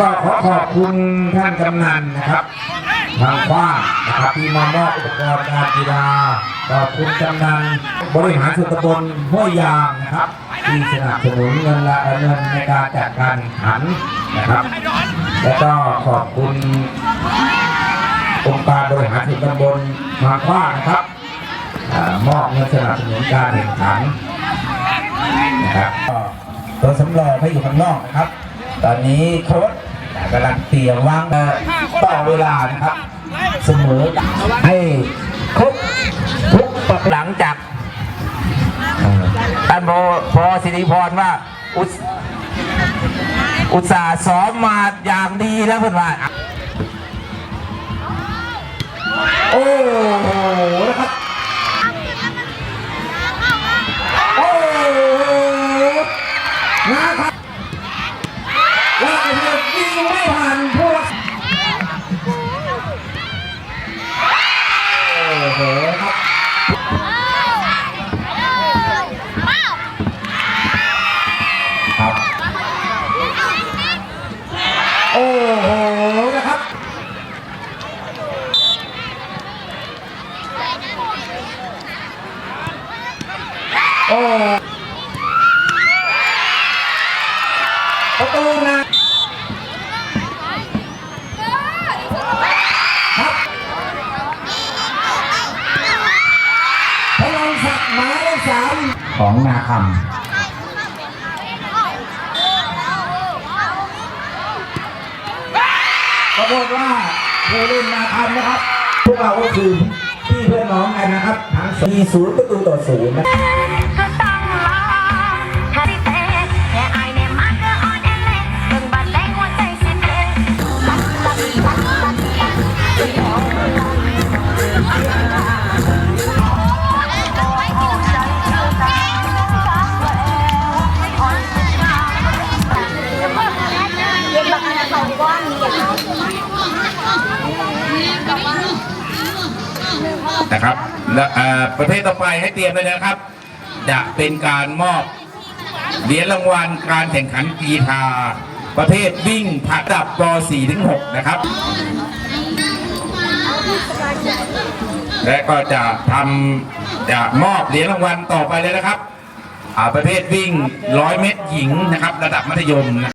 ก็ขอขอบคุณท่านกำนันนะครับทางฟ้านะครับที่มามอบอุปกรณ์การกีฬาขอบคุณกำนันบริหารส่วนตบลห้วยยางนะครับ ที่สนับสนุนเงินละเงินในการจัดการแข่งขันนะครับ แล้วก็ขอบคุณองค์การบริหารส่วนตำบลทางฟ้านะครับมอบเงินสนับสนุนการแข่งขันนะครับก็ตัวสำรองให้อยู่ข้างนอกนะครับ ตอนนี้โค้ช กำลังเตรียมวางเอ่อต่อเวลานะครับ เสมอให้ครบทุกประหลังจากเอ่อท่านพอพอสิริพรว่าอุอุตส่าห์ซ้อมมาอย่างดีแล้วเพื่อนว่า โอ้โหนะครับ โอ้โหนะครับว่าไอ้เด็กยิงไม่ผ่านพวกโอ้โห ครับ โอ้โห นะครับ โอ้ประตูนะครับพลังศักดิ์หมายเล ของนาคำปรากฏว่าผู้เล่นนาคำนะครับ พวกเราก็คือพี่เพื่อนน้องกันนะครับทั้งสี่ศูนย์ประตูต่อศูนย์นะก็ต้อ นะครับและเอ่อประเภทต่อไปให้เตรียมเลยนะครับ จะเป็นการมอบเหรียญรางวัลการแข่งขันกีฬาประเภทวิ่งผัดดับป .4 ถึง6นะครับ และก็จะทำจะมอบเหรียญรางวัลต่อไปเลยนะครับอ่าประเภทวิ่ง 100 เมตรหญิงนะครับ ระดับมัธยมนะ